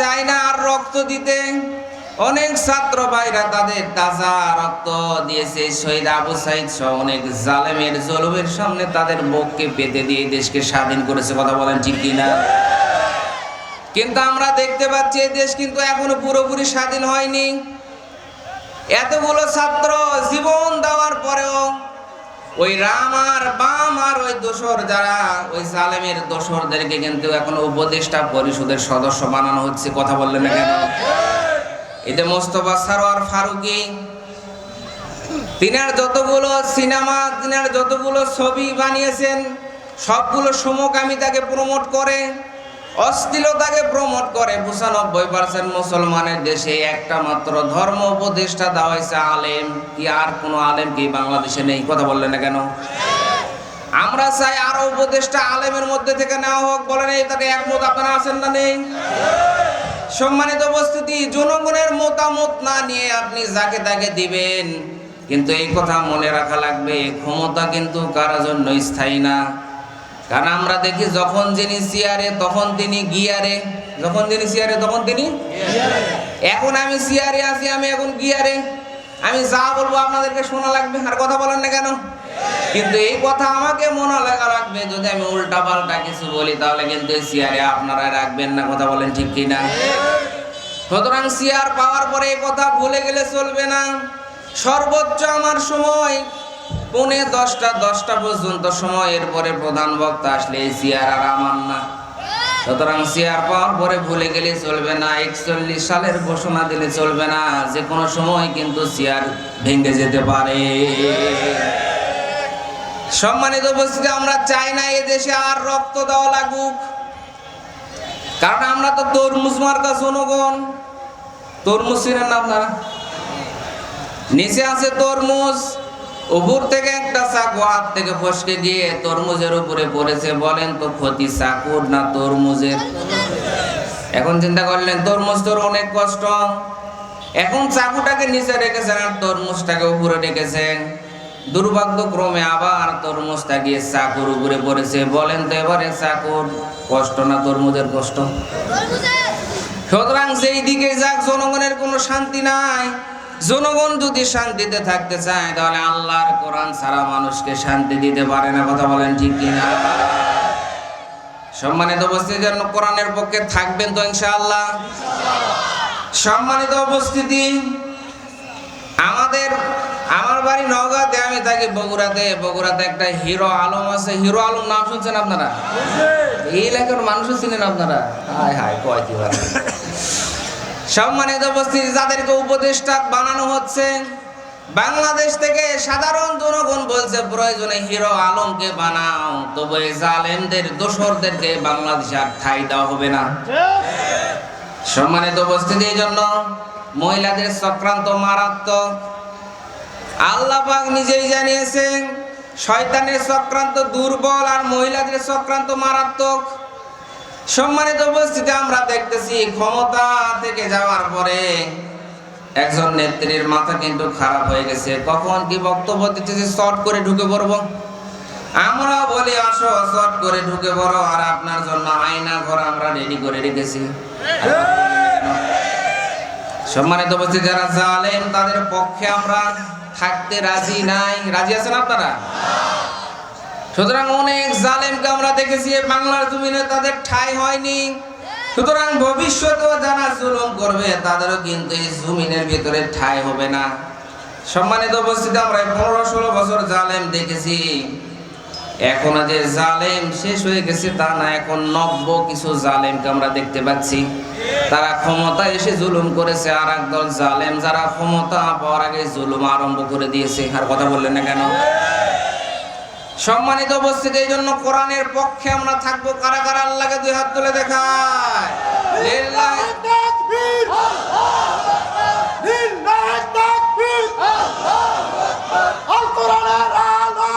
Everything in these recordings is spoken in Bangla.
চাই না আর রক্ত দিতে। অনেক ছাত্র ভাইরা তাদের তাজা রক্ত দিয়েছে। শহীদ আবু সাইদ সহ অনেক জালেমের জলমের সামনে তাদের বুককে পেতে দিয়ে দেশকে স্বাধীন করেছে। কথা বলেন ঠিক কিনা? কিন্তু আমরা দেখতে পাচ্ছি এই দেশ কিন্তু এখনও পুরোপুরি স্বাধীন হয়নি। এতগুলো ছাত্র জীবন দেওয়ার পরেও ওই রাম আর বাম আর ওই দোসর যারা, ওই সালেমের দোসরদেরকে কিন্তু এখন উপদেষ্টা পরিষদের সদস্য বানানো হচ্ছে, কথা বললেন না কেন? এতে মোস্তফা সারোয়ার ফারুকি, তিনার যতগুলো সিনেমা, তিনার যতগুলো ছবি বানিয়েছেন, সবগুলো সমকামিতাকে প্রমোট করে অশ্লীলতাকে প্রমোট করে পঁচানব্বই পার্সেন্ট মুসলমানের দেশে একটা মাত্র ধর্ম উপদেষ্টা দেওয়া হয়েছে আলেম। কি আর কোনো আলেম কি বাংলাদেশে নেই? কথা বললেন না কেন? আমরা চাই আরও উপদেষ্টা আলেমের মধ্যে থেকে নেওয়া হোক। বলেন তাকে একমত আপনারা আছেন না নেই? সম্মানিত উপস্থিতি, জনগণের মতামত না নিয়ে আপনি যাকে তাকে দিবেন, কিন্তু এই কথা মনে রাখা লাগবে, ক্ষমতা কিন্তু কারও জন্য স্থায়ী না। কারণ আমরা দেখি যখন যিনি চেয়ারে তখন তিনি গিয়ারে। যখন তিনি চেয়ারে তখন তিনি এখন আমি চেয়ারে আছি, আমি এখন গিয়ারে। আমি যা বলব আপনাদেরকে শোনা লাগবে, আর কথা বলেন না কেন? কিন্তু এই কথা আমাকে মনে লাগা রাখবে যদি আমি উল্টা পাল্টা কিছু বলি, তাহলে কিন্তু এই চেয়ারে আপনারা রাখবেন না, কথা বলেন ঠিক কিনা? সুতরাং চেয়ার পাওয়ার পরে এই কথা ভুলে গেলে চলবে না। সর্বোচ্চ আমার সময়। পৌনে দশটা দশটা পর্যন্ত সময় এরপরে প্রধান বক্তা আসলে এই চেয়ার আর আমার না। সুতরাং চেয়ার পাওয়ার পরে ভুলে গেলে চলবে না, একচল্লিশ সালের ঘোষণা দিলে চলবে না, যে কোনো সময় কিন্তু চেয়ার ভেঙে যেতে পারে। সম্মানিত উপস্থিতি, আমরা চাই না এ দেশে আর রক্ত দেওয়া লাগুক। কারণ আমরা তো তরমুজ মার্কা জনগণ। তরমুজ ছিলেন আপনারা? নিচে আছে তরমুজ। উপর থেকে একটা চাকু হাত থেকে ফসকে গিয়ে তরমুজের উপরে পড়েছে, বলেন তো ক্ষতি চাকুর না তরমুজের? এখন চিন্তা করলেন, তরমুজ তোর অনেক কষ্ট। এখন চাকুটাকে নিচে রেখেছেন আর তরমুজটাকে উপরে রেখেছেন। দুর্ভাগ্যক্রমে আবার তরমুজটা গিয়ে চাকুর উপরে পড়েছে, বলেন তো এবারে চাকুর কষ্ট না তরমুজের কষ্ট? সুতরাং সেই দিকে যাক জনগণের কোনো শান্তি নাই। জনগণ যদি শান্তিতে থাকতে চায়, তাহলে আল্লাহর কোরআন ছাড়া মানুষকে শান্তি দিতে পারে না। কথা বলেন ঠিক কিনা? সম্মানিত উপস্থিতি জন্য কোরআনের পক্ষে থাকবেন তো ইনশাআল্লাহ। সম্মানিত উপস্থিতি, আমাদের, আমার বাড়ি নওগাঁতে, আমি থাকি বগুড়াতে। বগুড়াতে একটা হিরো আলম আছে। হিরো আলম নাম শুনছেন আপনারা? এই এলাকার মানুষও চিনেন আপনারা? হায় হায়, কয় কি। সম্মানিত উপস্থিতি, যাদেরকে উপদেষ্টা বানানো হচ্ছে, বাংলাদেশ থেকে সাধারণ জনগণ বলছে, প্রয়োজনে হিরো আলমকে বানাও। তবে এই জালেমদের দোসরদেরকে বাংলাদেশে আর ঠাই দেওয়া হবে না। সম্মানিত উপস্থিতি, এই জন্য মহিলাদের চক্রান্ত মারাত্মক। আল্লাহ পাক নিজেই জানিয়েছেন, শয়তানের চক্রান্ত দুর্বল আর মহিলাদের চক্রান্ত মারাত্মক। সম্মানিত উপস্থিতি, আমরা দেখতেছি ক্ষমতা থেকে যাওয়ার পরে একজন নেত্রীর মাথা কিন্তু খারাপ হয়ে গেছে। কখন কি বক্তব্য দিতেছে শর্ট করে ঢুকে পড়ব? আমরা বলি, আসো শর্ট করে ঢুকে পড়ো, আর আপনার জন্য আয়না ঘর আমরা রেডি করে রেখেছি। সম্মানিত উপস্থিতি, যারা জালেম, তাদের পক্ষে আমরা থাকতে রাজি নাই। রাজি আছেন আপনারা? সুতরাং অনেক জালেমকে আমরা দেখেছি বাংলার জমিনে তাদের ঠাঁই হয়নি। সুতরাং ভবিষ্যতেও যারা জুলুম করবে, তাদেরও কিন্তু এই জমিনের ভিতরে ঠাঁই হবে না। সম্মানিত উপস্থিতি, আমরা পনেরো ষোলো বছর জালেম দেখেছি। এখন যে জালেম শেষ হয়ে গেছে তা না, এখন নব্য কিছু জালেমকে আমরা দেখতে পাচ্ছি। তারা ক্ষমতা এসে জুলুম করেছে আর একদল জালেম যারা ক্ষমতা পাওয়ার আগে জুলুম আরম্ভ করে দিয়েছে। আর কথা বললেন না কেন? সম্মানিত উপস্থিত, এই জন্য কোরআনের পক্ষে আমরা থাকব কারা কারা? আল্লাহকে দুই হাত তুলে দেখায়। আলো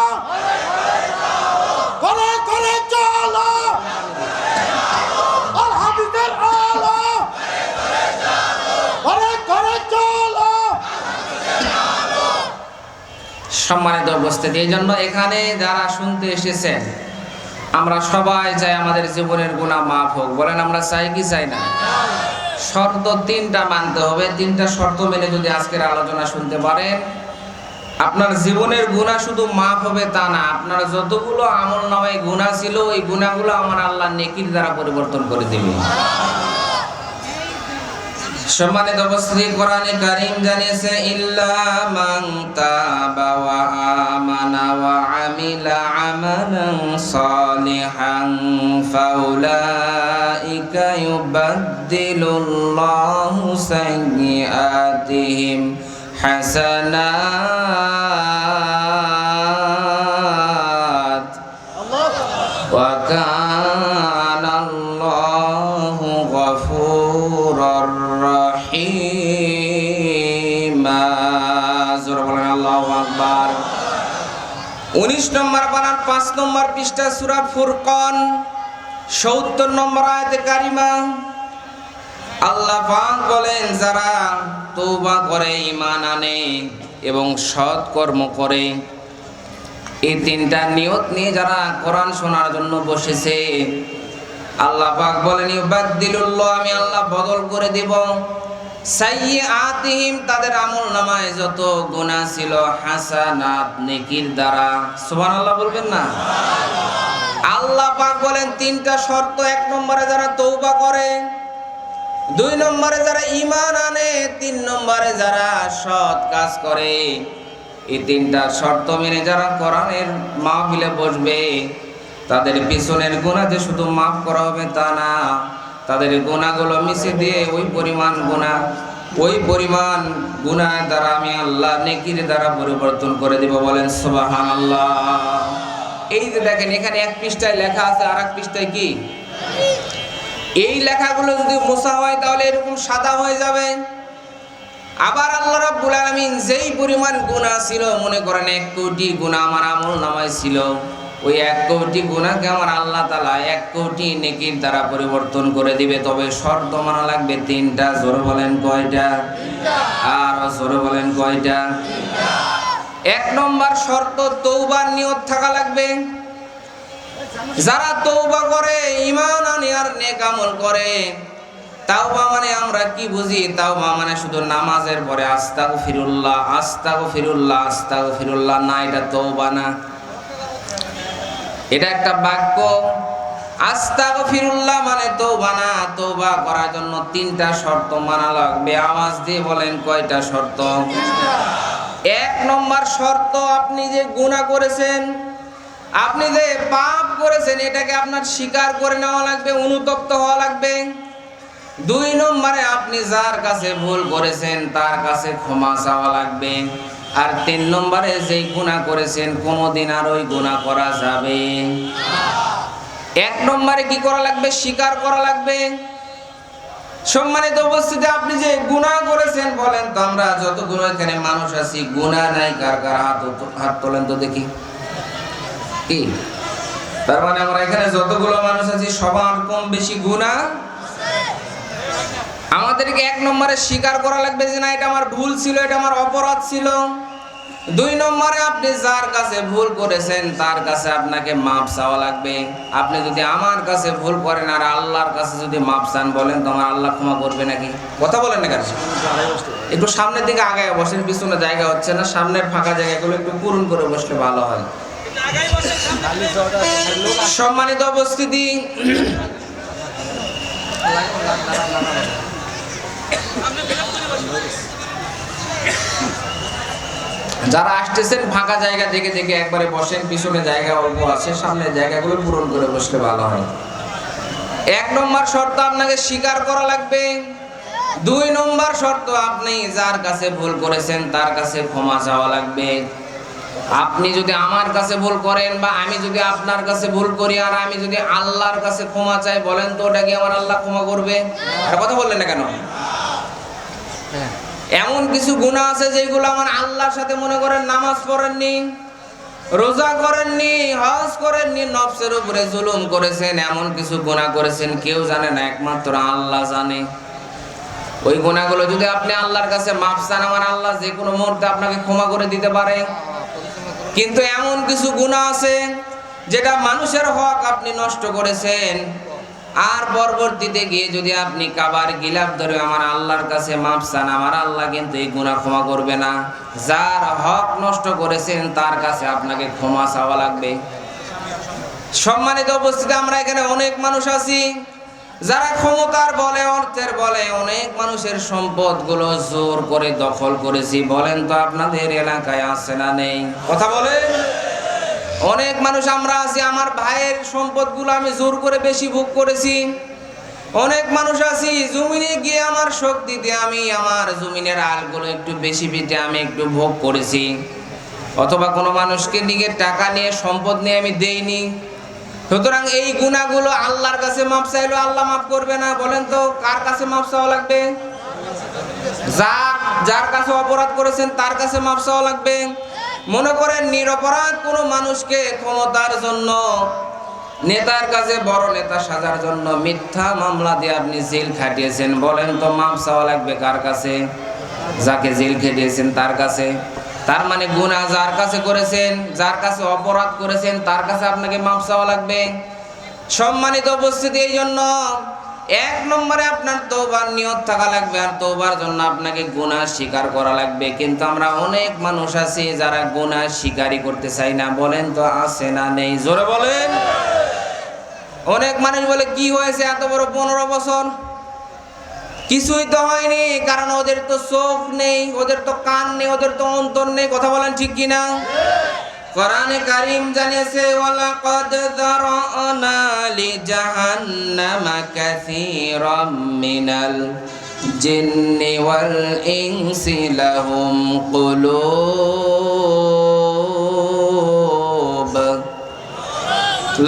করে করে চলো আল হাদিসের আলো করে করে চলো সম্মানিত উপস্থিতি। এই জন্য এখানে যারা শুনতে এসেছেন, আমরা সবাই চাই আমাদের জীবনের গুণা মাফ হোক। বলেন, আমরা চাই কি চাই না? শর্ত তিনটা মানতে হবে। তিনটা শর্ত মেনে যদি আজকের আলোচনা শুনতে পারেন, আপনার জীবনের গুণা শুধু মাফ হবে তা না, আপনার যতগুলো আমল নামায় গুণা ছিল, ওই গুণাগুলো আমার আল্লাহ নেকির দ্বারা পরিবর্তন করে দেবে। সম্মানিত অবস্থিতি কোরআনে কারীম জানিয়েছে, ইল্লা মান তাবা ওয়া আমানা ওয়া আমিলা আমালান সালিহান ফাউলাইকা ইউবাদদিলুল্লাহু সাইয়্যাতিহিম হাসানাত 19 নম্বর পানার 5 নম্বর পৃষ্ঠা, সূরা ফুরকান 70 নম্বর আয়াতে কারিমা। আল্লাহ বলেন, যারা তওবা করে ইমান আনে এবং সৎ কর্ম করে, এই তিনটা নিয়ত নিয়ে যারা কোরআন শোনার জন্য বসেছে, আল্লাহ পাক বলেন, ইউবাদদিলুল্লাহ, আমি আল্লাহ বদল করে দিব। সাইয়্যাতিহিম তাদের আমল নামায় যত গুনাহ ছিল, হাসানাত, নেকির দ্বারা। সুবহানাল্লাহ বলবেন না? আল্লাহ পাক বলেন, তিনটা শর্ত, এক নম্বরে যারা তৌবা করে, দুই নম্বরে যারা ঈমান আনে, তিন নম্বরে যারা সৎ কাজ করে। এই তিনটা শর্ত মেনে যারা কোরআনের মাহফিলে বসবে, তাদের পিছনের গুণা যে শুধু মাফ করা হবে তা না তাদের গুণাগুলো মিশে দিয়ে ওই পরিমাণ গুণা, ওই পরিমাণ গুণা দ্বারা আমি আল্লাহ নেকির দ্বারা পরিবর্তন করে দিব বলেন সুবাহান আল্লাহ এই যে দেখেন, এখানে এক পৃষ্ঠায় লেখা আছে আর এক পৃষ্ঠায় কি? এই লেখাগুলো যদি মোছা হয় তাহলে এরকম সাদা হয়ে যাবে। আবার আল্লাহ রাব্বুল আলামিন যেই পরিমাণ গুনাহ ছিল, মনে করেন এক কোটি গুনাহ আমার আমল নামায় ছিল। ওই এক কোটি গুনাহকে আমার আল্লাহ তালা এক কোটি নেকির দ্বারা পরিবর্তন করে দিবে। তবে শর্ত মানা লাগবে, তিনটা, জোরে বলেন কয়টা? আর জোরে বলেন কয়টা? এক নম্বর শর্ত তৌবার নিয়ত থাকা লাগবে। যারা তৌবা করে ইমান আনে আর নেক আমল করে, তাওবা মানে আমরা কি বুঝি? তাওবা মানে শুধু নামাজের পরে আস্তাগ ফিরুল্লাহ আস্তাগ ফিরুল্লাহ আস্তাগ ফিরুল্লাহ না, এটা তৌবা না। এটা একটা বাক্য। আস্তাগ ফিরুল্লাহ মানে তৌবা না তৌবা করার জন্য তিনটা শর্ত মানা লাগবে। আওয়াজ দিয়ে বলেন কয়টা শর্ত? এক নম্বর শর্ত, আপনি যে গুনাহ করেছেন, আপনি যে পাপ করেছেন, এটাকে আপনার স্বীকার করে নেওয়া লাগবে, অনুতপ্ত হওয়া লাগবে। দুই নম্বরে আপনি যার কাছে ভুল করেছেন, তার কাছে ক্ষমা চাওয়া লাগবে। আর তিন নম্বরে যেই গুণা করেছেন, কোনোদিন আর ওই গুণা করা যাবে। এক নম্বরে কি করা লাগবে? স্বীকার করা লাগবে। সম্মানিত উপস্থিতি, আপনি যে গুনাহ করেছেন বলেন তো আমরা যতগুলো এখানে মানুষ আছি, গুনাহ নাই, কার কার হাত হাত তোলেন তো দেখি। কি? তার মানে আমরা এখানে যতগুলো মানুষ আছি, সবার কম বেশি গুনাহ আমাদেরকে এক নম্বরে স্বীকার করা লাগবে যে না, এটা আমার ভুল ছিল, এটা আমার অপরাধ ছিল। দুই নম্বরে আপনি যার কাছে ভুল করেছেন, তার কাছে আপনাকে মাপ চাওয়া লাগবে। আপনি যদি আমার কাছে ভুল করেন আর আল্লাহর কাছে যদি মাপ চান বলেন তো আমার আল্লাহ ক্ষমা করবে নাকি? কথা বলেন না কেন? একটু সামনের দিকে আগায় বসেন, পিছনে জায়গা হচ্ছে না, সামনের ফাঁকা জায়গাগুলো একটু পূরণ করে বসলে ভালো হয়। সম্মানিত উপস্থিতি। যারা আসতেছেন ফাঁকা জায়গা দেখে দেখে একবারে বসেন, পিছনে জায়গা অল্প আছে, সামনে জায়গাগুলো পূরণ করে বসলে ভালো হয়। এক নম্বর শর্ত আপনাকে স্বীকার করা লাগবে। দুই নম্বর শর্ত আপনি যার কাছে ভুল করেছেন তার কাছে ক্ষমা চাওয়া লাগবে। আপনি যদি আমার কাছে ভুল করেন বা আমি যদি আপনার কাছে ভুল করি আর আমি যদি আল্লাহর কাছে ক্ষমা চাই, বলেন তো ওটা কি আমার আল্লাহ ক্ষমা করবে? কথা বললেন না কেন? এমন কিছু গুণা আছে যেগুলো আমার আল্লাহর সাথে মনে করেন নামাজ পড়েননি, রোজা করেননি, হজ করেননি, নফসের উপরে জুলুম করেছেন, এমন কিছু গুণা করেছেন, কেউ জানে না, একমাত্র আল্লাহ জানে। ওই গুণাগুলো যদি আপনি আল্লাহর কাছে মাপ চান, আমার আল্লাহ যে কোনো মুহূর্তে আপনাকে ক্ষমা করে দিতে পারে। কিন্তু এমন কিছু গুণা আছে, যেটা মানুষের হক আপনি নষ্ট করেছেন আর পরবর্তীতে গিয়ে যদি আপনি কাবার গিলাপ ধরে আমার আল্লাহর কাছে মাপ চান, আমার আল্লাহ কিন্তু এই গুনাহ ক্ষমা করবে না। যার হক নষ্ট করেছেন, তার কাছে আপনাকে ক্ষমা চাওয়া লাগবে। সম্মানিত উপস্থিতি, আমরা এখানে অনেক মানুষ আছি। যারা ক্ষমতার বলে, অর্থের বলে, অনেক মানুষের সম্পদগুলো জোর করে দখল করেছি। বলেন তো আপনাদের এলাকায় আছে না নেই? কথা বলেন। অনেক মানুষ আমরা আছি, আমার ভাইয়ের সম্পদগুলো আমি জোর করে বেশি ভোগ করেছি। অনেক মানুষ আছি, জমিনে গিয়ে আমার শক্তিতে আমি আমার জমিনের আলগুলো একটু বেশি পিঠে আমি একটু ভোগ করেছি। অথবা কোনো মানুষকে দিকে টাকা নিয়ে, সম্পদ নিয়ে আমি দেইনি। সুতরাং এই গুণাগুলো আল্লাহর কাছে মাপ চাইলো আল্লাহ মাফ করবে না। বলেন তো, কার কাছে মাপ চাওয়া লাগবে? যার যার কাছে অপরাধ করেছেন, তার কাছে মাপ চাওয়া লাগবে। মনে করেন নিরপরাধ কোনো মানুষকে ক্ষমতার জন্য, নেতার কাছে বড় নেতা সাজার জন্য মিথ্যা মামলা দিয়ে আপনি জেল খাটিয়েছেন। বলেন তো মাপ চাওয়া লাগবে কার কাছে? যাকে জেল খেটিয়েছেন তার কাছে। তার মানে গুণা যার কাছে করেছেন, যার কাছে অপরাধ করেছেন, তার কাছে আপনাকে মাপ চাওয়া লাগবে। সম্মানিত উপস্থিতি এই জন্য এক নম্বরে আপনার তৌবার নিয়ত থাকা লাগবে আর তৌবার জন্য আপনাকে গুনাহ স্বীকার করা লাগবে। কিন্তু আমরা অনেক মানুষ আছি যারা গুনাহ স্বীকারই করতে চাই না। বলেন তো আছে না নেই? জোরে বলেন। অনেক মানুষ বলে, কি হয়েছে এত বড় পনেরো বছর? কিছুই তো হয়নি, কারণ ওদের তো চোখ নেই, ওদের তো কান নেই, ওদের তো অন্তর নেই। কথা বলেন ঠিক কিনা? কোরআনে কারিম জানিয়েছে, ওয়ালাকাদ যারানা লি কাসীরাম মিনাল জিন্নি ওয়াল ইনসি লাহুম কুলুব।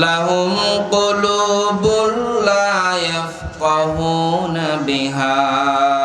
লাহুম কুলুবুল লা ইয়াফকাহুনা বিহা।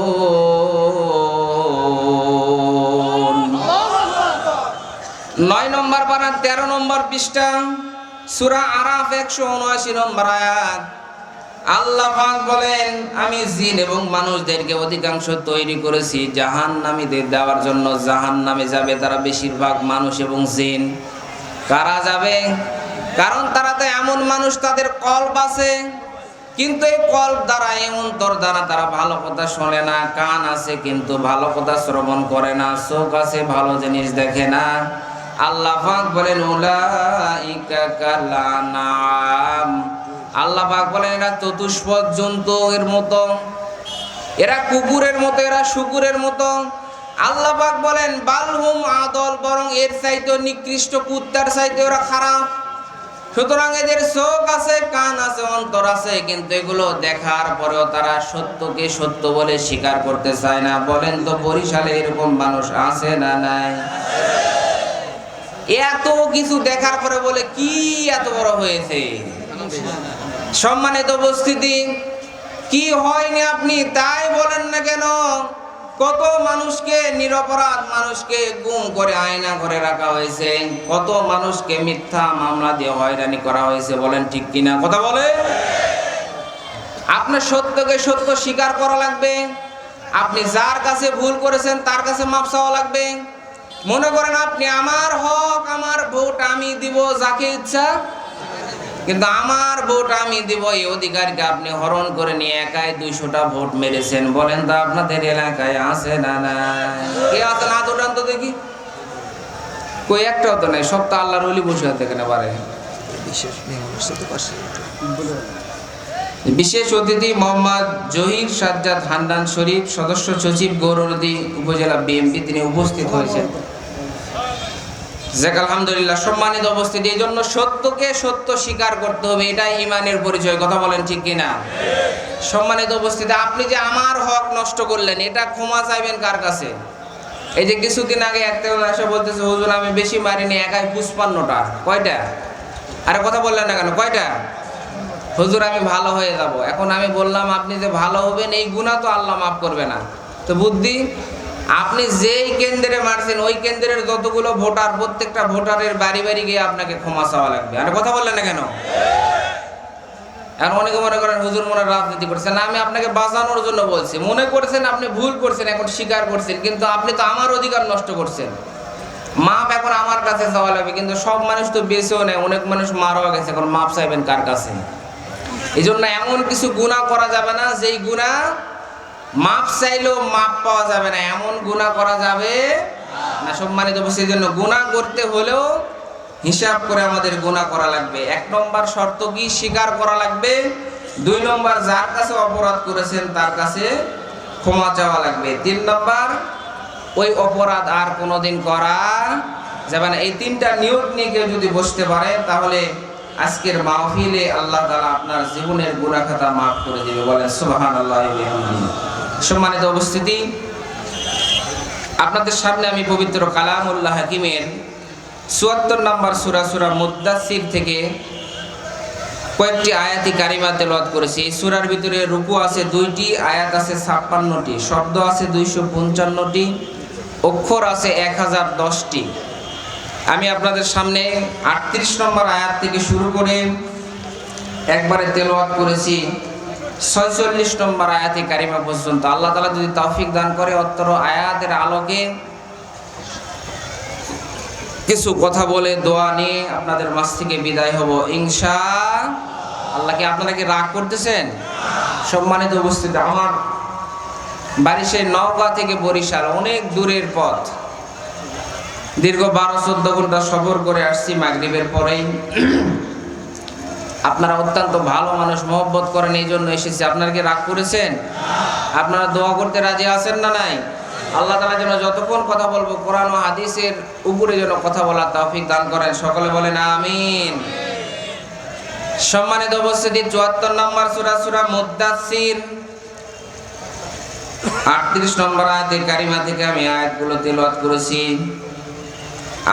পারা তেরো নম্বর পৃষ্ঠা, সুরা আরাফ একশো উনআশি নম্বর আয়াত। আল্লাহ পাক বলেন, আমি জিন এবং মানুষদেরকে অধিকাংশ তৈরি করেছি জাহান নামীদের দেওয়ার জন্য। জাহান নামে যাবে তারা বেশিরভাগ মানুষ এবং জিন। কারা যাবে? কারণ তারা তো এমন মানুষ, তাদের কল্প আছে। কিন্তু এই কল্প দ্বারা, এই অন্তর দ্বারা তারা ভালো কথা শোনে না, কান আছে কিন্তু ভালো কথা শ্রবণ করে না, চোখ আছে ভালো জিনিস দেখে না। আল্লাহ পাক বলেন, উলাইকা কালানাম আল্লাহ পাক বলেন, এরা চতুষ্পদ জন্তু এর মতো, এরা কুকুরের মতো, এরা শুকুরের মতো। আল্লাহ পাক বলেন বালহুম আদল, বরং এর চাইতে নিকৃষ্ট, কুত্তার চাইতে ওরা খারাপ। সুতরাং এদের চোখ আছে, কান আছে, অন্তর আছে, কিন্তু এগুলো দেখার পরেও তারা সত্যকে সত্য বলে স্বীকার করতে চায় না। বলেন তো, বরিশালে এরকম মানুষ আছে না নাই? এত কিছু দেখার পরে বলে, কি এত বড় হয়েছে? সম্মানিত উপস্থিতি, কি হয়নি আপনি তাই বলেন না কেন? কত মানুষকে নিরপরাধ মানুষকে গুম করে আয়না করে রাখা হয়েছে। কত মানুষকে মিথ্যা মামলা দিয়ে হয়রানি করা হয়েছে বলেন ঠিক কিনা কথা বলে? আপনার সত্যকে সত্য স্বীকার করা লাগবে। আপনি যার কাছে ভুল করেছেন তার কাছে মাপ চাওয়া লাগবে। মনে করেন আপনি আমার হক আমার ভোট আমি দিব যাকে ইচ্ছা কিন্তু আমার ভোট আমি দিব এই অধিকারকে আপনি হরণ করে নিয়ে একাই দুইশোটা ভোট মেরেছেন। বলেন তো আপনাদের এলাকায় আছে না না কে আছে না তো তো দেখি। কই একটাও তো নাই সব তো আল্লাহর অলি বসে আছে এখানে পারে বিশেষ অতিথি মোহাম্মদ জহির সাজ্জাদ হান্নান শরীফ সদস্য সচিব গৌরনদী উপজেলা বিএমপি তিনি উপস্থিত হয়েছেন। যাক, আলহামদুলিল্লাহ, সম্মানিত উপস্থিতি, এই জন্য সত্যকে সত্য স্বীকার করতে হবে, এটাই ইমানের পরিচয়, কথা বলেন ঠিক কিনা? সম্মানিত উপস্থিতি, আপনি যে আমার হক নষ্ট করলেন, এটা ক্ষমা চাইবেন কার কাছে? এই যে কিছুদিন আগে একটা এসে বলতেছে, হুজুর, আমি বেশি মারিনি, একাই পুষ্পান্নটা। কয়টা? আরে কথা বললেন না কেন, কয়টা? হুজুর, আমি ভালো হয়ে যাব। এখন আমি বললাম, আপনি যে ভালো হবেন, এই গুণা তো আল্লাহ মাফ করবে না। তো বুদ্ধি আপনি যেই কেন্দ্রে মারছেন, ওই কেন্দ্রের যতগুলো ভোটার, প্রত্যেকটা ভোটারের বাড়ি বাড়ি গিয়ে আপনাকে ক্ষমা চাওয়া লাগবে। আর কথা বললেন না কেন? আর অনেকে মনে করেন, হুজুর, মনে রাজনীতি করছেন। আমি আপনাকে বাঁচানোর জন্য বলছি। মনে করছেন, আপনি ভুল করছেন, এখন স্বীকার করছেন, কিন্তু আপনি তো আমার অধিকার নষ্ট করছেন। মাপ এখন আমার কাছে চাওয়া লাগবে, কিন্তু সব মানুষ তো বেঁচেও নেই, অনেক মানুষ মারাও গেছে। এখন মাপ চাইবেন কার কাছে? এই জন্য এমন কিছু গুণা করা যাবে না, যেই গুণা মাপ চাইলেও মাপ পাওয়া যাবে না। এমন গুণা করা যাবে না সম্মানিত সেই জন্য গুণা করতে হলেও হিসাব করে আমাদের গুণা করা লাগবে। এক নম্বর শর্ত কি? স্বীকার করা লাগবে। দুই নম্বর, যার কাছে অপরাধ করেছেন, তার কাছে ক্ষমা চাওয়া লাগবে। তিন নম্বর, ওই অপরাধ আর কোনোদিন করা যাবে না। এই তিনটা নিয়োগ নিয়ে কেউ যদি বসতে পারে, তাহলে আজকের মাহফিলে আল্লাহ তাআলা আপনার জীবনের গুনাহ খাতা মাফ করে দেবে। বলেন ওয়া বিহামদিহি। সম্মানিত উপস্থিতি, আপনাদের সামনে আমি পবিত্র কালামুল্লাহ হাকিমের চুয়াত্তর নম্বর সুরা সুরা মুদাসির থেকে কয়েকটি আয়াতি কারিমা তেলাওয়াত করেছি। এই সুরার ভিতরে রুকু আছে দুইটি, আয়াত আছে ছাপ্পান্নটি, শব্দ আছে দুইশো পঞ্চান্নটি, অক্ষর আছে এক হাজার দশটি। আমি আপনাদের সামনে আটত্রিশ নম্বর আয়াত থেকে শুরু করে একবারে তেলাওয়াত করেছি। ছয়চল্লিশ নম্বর আয়াতে কারিমা পর্যন্ত আল্লাহ তালা যদি তৌফিক দান করে অত্তর আয়াতের আলোকে কিছু কথা বলে দোয়া নিয়ে আপনাদের মাছ থেকে বিদায় হব। ইংসা আল্লাহ কি আপনারা কি রাগ করতেছেন? সম্মানিত উপস্থিতি, আমার বাড়ি সেই নওগাঁ থেকে বরিশাল অনেক দূরের পথ। দীর্ঘ বারো চোদ্দ ঘণ্টা সফর করে আসছি মাগরিবের পরেই। আপনারা অত্যন্ত ভালো মানুষ, মহব্বত করেন, এই জন্য এসেছি। আপনারা কি রাগ করেছেন? আপনারা দোয়া করতে রাজি আছেন না নাই? আল্লাহ তালা যেন যতক্ষণ কথা বলব, কোরআন ও হাদিসের উপরে যেন কথা বলার তৌফিক দান করেন। সকলে বলেন আমিন। সম্মানিত উপস্থিতি, চুয়াত্তর নম্বর সুরা সুরা মুদাসির আটত্রিশ নম্বর আয়াতের কারিমা থেকে আমি আয়াতগুলো তেলাওয়াত করেছি।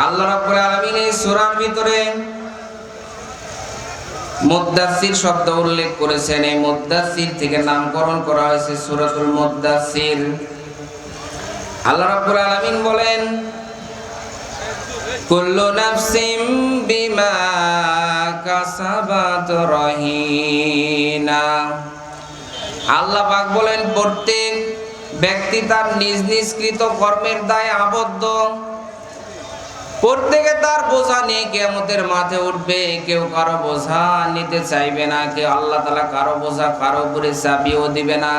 আল্লাহ রাব্বুল আলামিন এই সূরার ভিতরে মুদাসির শব্দ উল্লেখ করেছেন। এই মুদাসির থেকে নামকরণ করা হয়েছে সূরাতুল মুদাসির আল্লাহ রাব্বুল আলামিন বলেন, কুল্লু নাফসিম বিমা কাসাবাত রহিনা। আল্লাহ পাক বলেন, প্রত্যেক ব্যক্তি তার নিজ নিজ কৃত কর্মের দায় আবদ্ধ। প্রত্যেকে তার বোঝা নিয়ে কেমতের মাঠে উঠবে। কেউ কারও বোঝা নিতে চাইবে না, কেউ আল্লাহ তালা কারও বোঝা কারও উপরে চাপিয়েও দিবে না।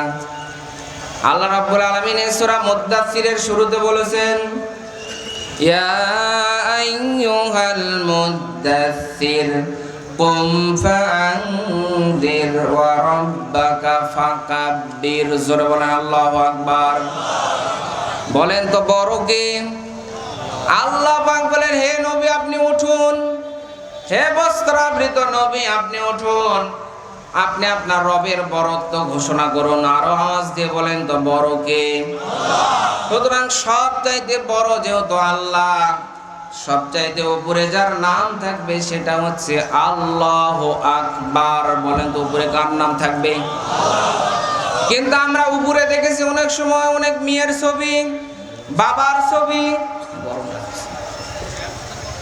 আল্লাহ রাব্বুল আলামিন সূরা মুদাসসিরের শুরুতে বলেছেন, ইয়া আকবার। বলেন তো বড় কে? আল্লাহ পাক বলেন, হে নবী, আপনি উঠুন। হে বস্ত্রাবৃত নবী, আপনি উঠুন। আপনি আপনার রবের বরত্ব ঘোষণা করুন। আরও আওয়াজ দিয়ে বলেন, তো বড় কে? সুতরাং সব চাইতে বড় যেহেতু আল্লাহ সব চাইতে উপরে যার নাম থাকবে সেটা হচ্ছে আল্লাহ আকবার। বলেন তো উপরে কার নাম থাকবে? কিন্তু আমরা উপরে দেখেছি অনেক সময় অনেক মেয়ের ছবি, বাবার ছবি।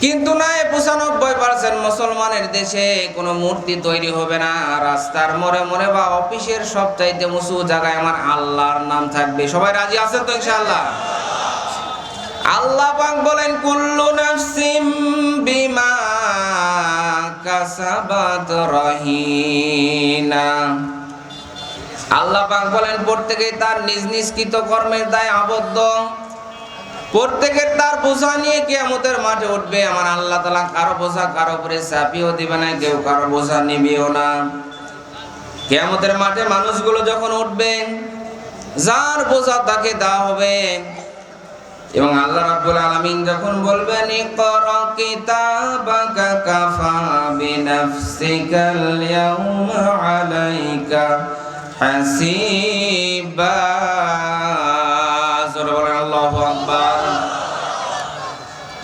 কিন্তু না পঁচানব্বই পার্সেন্ট মুসলমানের দেশে কোনো মূর্তি তৈরি হবে না। রাস্তার মোড়ে মোড়ে বা অফিসের সব চাইতে উঁচু জায়গায় আমার আল্লাহর নাম থাকবে। সবাই রাজি আছেন তো ইনশাআল্লাহ? আল্লাহ পাক বলেন, কুল্লু নাফসিম বিমা কাসাবাত রহিনা। আল্লাহ পাক বলেন, প্রত্যেকেই তার নিজ নিজ কৃত কর্মের দায় আবদ্ধ। প্রত্যেকের তার বোঝা নিয়ে কিয়ামতের মাঠে উঠবে। আমার আল্লাহ তালা কারও বোঝা কারও উপরে চাপিয়েও দিবে না, কেউ কারও বোঝা নিবেও না। কিয়ামতের মাঠে মানুষগুলো যখন উঠবে, যার বোঝা তাকে দেওয়া হবে। এবং আল্লাহ রাব্বুল আলামিন যখন বলবেন, ইকরা কিতাবাকা কাফা ইয়াউমা আলাইকা হাসিবা। আল্লাহু আকবার।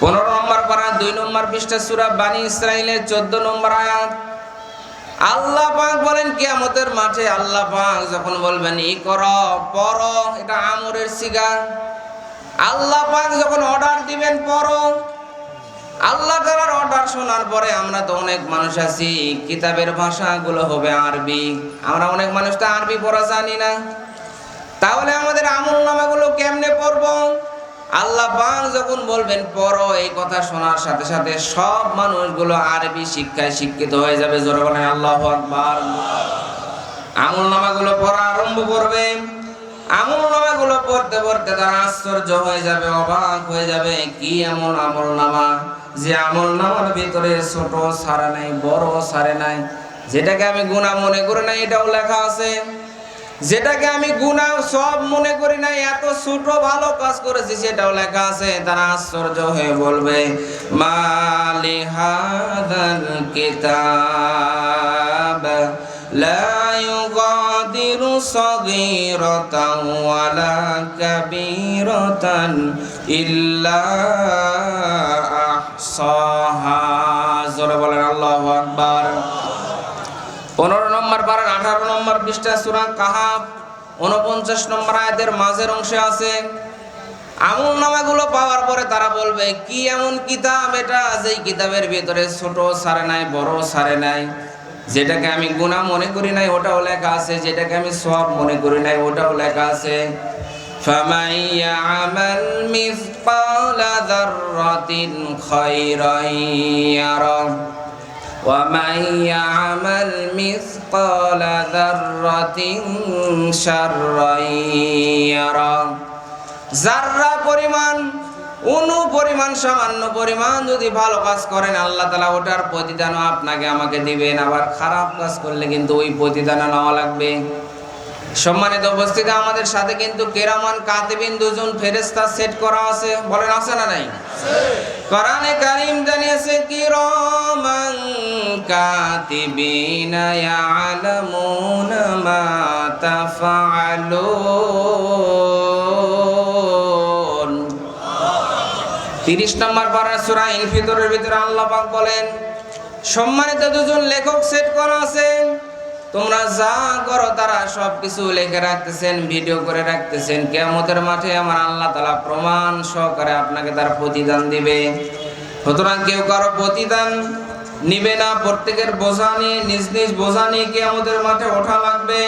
পনেরো নম্বর পারা নম্বর পৃষ্ঠা নম্বর আয়াত। আল্লাহ পাক বলেন, কিয়ামতের মাঠে আল্লাহ পাক যখন বলবেন, ই কর, পর, এটা আমরের সিগা। আল্লাহ পাক যখন অর্ডার দিবেন, পর। আল্লাহ তালার অর্ডার শোনার পরে আমরা তো অনেক মানুষ আছি, কিতাবের ভাষাগুলো হবে আরবি। আমরা অনেক মানুষ তো আরবি পড়া জানি না। তাহলে আমাদের আমল নামাগুলো কেমনে পড়ব? আল্লাহ পাক যখন বলবেন, পড়ো, এই কথা শোনার সাথে সাথে সব মানুষগুলো আরবি শিক্ষায় শিক্ষিত হয়ে যাবে। জোরে বলেন, আল্লাহ আকবার। আমল নামাগুলো পড়া আরম্ভ করবে। আমল নামাগুলো পড়তে পড়তে তারা আশ্চর্য হয়ে যাবে, অবাক হয়ে যাবে, কি এমন আমল নামা? যে আমল নামার ভিতরে ছোট সারে নাই, বড় সারে নাই, যেটাকে আমি গুণা মনে করি নাই এটাও লেখা আছে। যেটাকে আমি গুণা সব মনে করি না, এত ছোট ভালো কাজ করেছি, সেটাও লেখা আছে, তারা আশ্চর্য হয়ে বলবে, মালি হাদাল কিতাব লা ইউগাদিরু সগীরাতাও ওয়ালা কাবীরাতান ইল্লা আহসাহা। জোরে বলেন, আল্লাহু আকবার। পনেরো নম্বর বারের আঠারো নম্বর পৃষ্ঠা সুরা কাহাব উনপঞ্চাশ নম্বর আয়াতের মাঝের অংশে আছে আমল নামাগুলো পাওয়ার পরে তারা বলবে কি এমন কিতাব এটা যেই কিতাবের ভিতরে ছোট সারে নাই বড় সারে নাই যেটাকে আমি গুণা মনে করি নাই ওটাও লেখা আছে যেটাকে আমি সব মনে করি নাই ওটাও লেখা আছে فمن يعمل مثقال ذرة خيرا يره ومن يعمل مثقال ذرة شرا يره যাররা পরিমাণ অনু পরিমাণ সামান্য পরিমাণ যদি ভালো কাজ করেন আল্লাহ তালা ওটার প্রতিদানও আপনাকে আমাকে দিবেন আবার খারাপ কাজ করলে কিন্তু ওই প্রতিদানও নেওয়া লাগবে সম্মানিত উপস্থিতি আমাদের সাথে কিন্তু কেরামান কাতিবিন দুজন ফেরেস্তা সেট করা আছে। বলেন আছে না নাই? কোরআনে কারীম জানিয়েছে কি রমান কাতিবিনা ইয়ালামুনা মা তাফআলুন। 30 নম্বর পারা সূরা ইনফিতরের ভিতরে আল্লাহ পাক বলেন সম্মানিত দুজন লেখক সেট করা আছে। তোমরা যা করো তারা সব কিছু লিখে রাখতেছেন ভিডিও করে রাখতেছেন। কেয়ামতের মাঠে আমার আল্লাহ তালা প্রমাণ সহকারে আপনাকে তার প্রতিদান দিবে। সুতরাং কেউ কারও প্রতিদান নিবে না, প্রত্যেকের বোঝা নিয়ে, নিজ নিজ বোঝা নিয়ে কেয়ামতের মাঠে ওঠা লাগবে।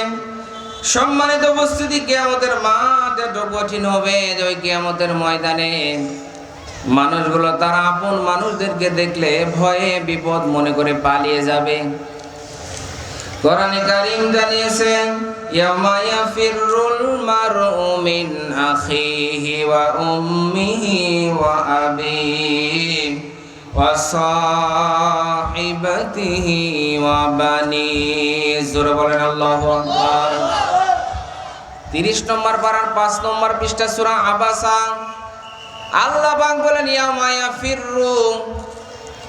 সম্মানিত উপস্থিতি, কেয়ামতের মাঠ এত কঠিন হবে যে ওই কেয়ামতের ময়দানে মানুষগুলো, তারা আপন মানুষদেরকে দেখলে ভয়ে বিপদ মনে করে পালিয়ে যাবে। কোরআনে কারীম জানিয়েছেন ইয়ামা ইয়াফিরুল মারউ মিন আখিহি ওয়া উম্মিহি ওয়া আবিহি ওয়া সাহিবাতিহি ওয়া বানি। জোরে বলেন আল্লাহু আকবার। 30 নম্বর পারার 5 নম্বর পৃষ্ঠা সূরা আবাসা। আল্লাহ পাক বলেন ইয়ামা ইয়াফিরু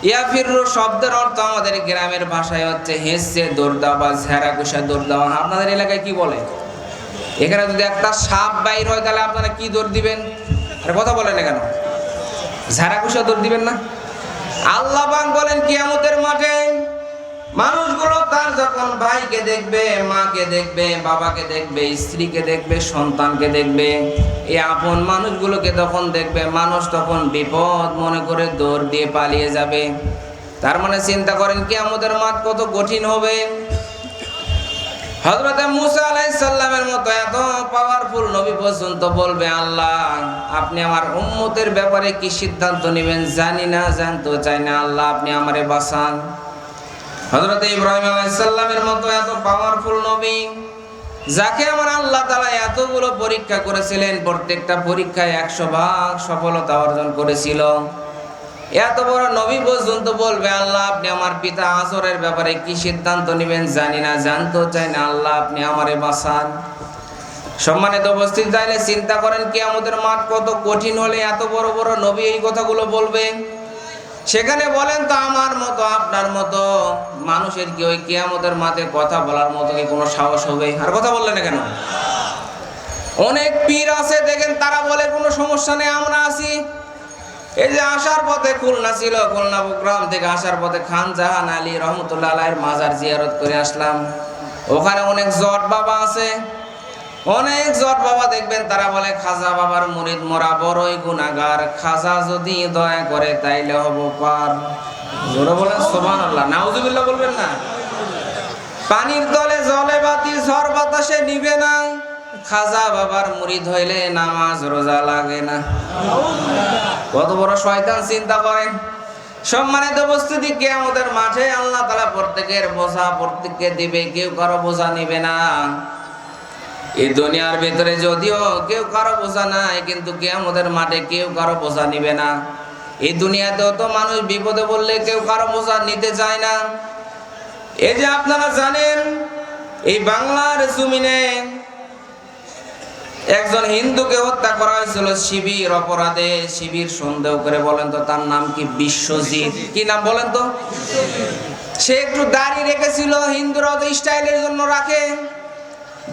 ইয়াফিরু শব্দের অর্থ আমাদের গ্রামের ভাষায় হচ্ছে হেসে দৌড়দা বা ঝেড়া কুষা দৌড়দা আপনাদের এলাকায় কি বলে? এখানে যদি একটা সাপ বাইর হয়, তাহলে আপনারা কি দৌড় দিবেন? আরে কথা বলেন না কেন? ঝেড়া কুষা দৌড় দিবেন না? আল্লাহ বলেন, কিয়ামতের মাঠে যখন ভাইকে দেখবে, মাকে দেখবে, বাবাকে দেখবে, স্ত্রীকে দেখবে, সন্তানকে দেখবে, এই আপন মানুষগুলোকে তখন দেখবে, মানুষ তখন বিপদ মনে করে দৌড় দিয়ে পালিয়ে যাবে। তার মানে চিন্তা করেন কি আমাদের মাঠ কত কঠিন হবে। হজরত মুসা আলাইসাল্লামের মতো এত পাওয়ারফুল নবী পর্যন্ত বলবে, আল্লাহ, আপনি আমার উম্মতের ব্যাপারে কি সিদ্ধান্ত নেবেন? জানি না জানতে চাই না। আল্লাহ, আপনি আমারে বাঁচান। হজরত ইব্রাহিম আলাইসাল্লামের মতো এত পাওয়ারফুল নবী, যাকে আমার আল্লাহ তালা এতগুলো পরীক্ষা করেছিলেন, প্রত্যেকটা পরীক্ষায় একশো ভাগ সফলতা অর্জন করেছিল। এত বড় নবী পর্যন্ত বলবে, আল্লাহ, আপনি আমার পিতা আসরের ব্যাপারে কি সিদ্ধান্ত নেবেন জানি না, জানতেও চাই না, আল্লাহ, আপনি আমারে বাঁচান। সম্মানিত উপস্থিত চাইলে চিন্তা করেন কি আমাদের মাঠ কত কঠিন হলে এত বড় বড় নবী এই কথাগুলো বলবে। সেখানে বলেন তো আমার মতো, আপনার মতো মানুষের কি ওই কেয়ামতের মাঠে কথা বলার মতো কি কোনো সাহস হবে? আর কথা বললেন না কেন? অনেক পীর আছে, দেখেন তারা বলে কোনো সমস্যা নেই, আমরা আছি। এই যে আসার পথে খুলনা ছিল, খুলনা প্রোগ্রাম থেকে আসার পথে খান জাহান আলী রহমতুল্লাহ আলাইয়ের মাজার জিয়ারত করে আসলাম। ওখানে অনেক জট বাবা আছে। অনেক জট বাবা দেখবেন, তারা বলে, খাজা বাবার মুরিদ মোরা বড়ই গুনাগার খাজা যদি দয়া করে, তাইলে হব পার। জোরে বলেন সোমান আল্লাহ নাউজুবিল্লাহ বলবেন না? পানির তলে জলে বাতি, ঝড় বাতাসে নিবে না। খাজা বাবার মুরিদ হইলে নামাজ রোজা লাগে না। কত বড় শয়তান চিন্তা করেন সম্মানিত উপস্থিতি কে আমাদের মাঠে আল্লাহ তালা প্রত্যেকের বোঝা প্রত্যেককে দিবে, কেউ কারও বোঝা নিবে না। এই দুনিয়ার ভিতরে যদিও কেউ কারও বোঝা নাই, কিন্তু কে আমাদের মাঠে কেউ কারও বোঝা নিবে না। এই দুনিয়াতেও তো মানুষ বিপদে বললে কেউ কারও বোঝা নিতে চায় না। এই যে আপনারা জানেন, এই বাংলার জমিনে একজন হিন্দুকে হত্যা করা হয়েছিল শিবির অপরাধে। শিবির সন্দেহ করে বলেন তো, তার নাম কি বিশ্বজিৎ? কি নাম বলেন তো? সে একটু দাড়ি রেখেছিল, হিন্দুরা তো স্টাইলের জন্য রাখে।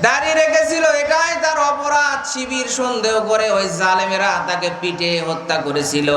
দাড়ি রেখেছিল এটাই তার অপরাধ শিবির সন্দেহ করে ওই জালেমেরা তাকে পিটে হত্যা করেছিল।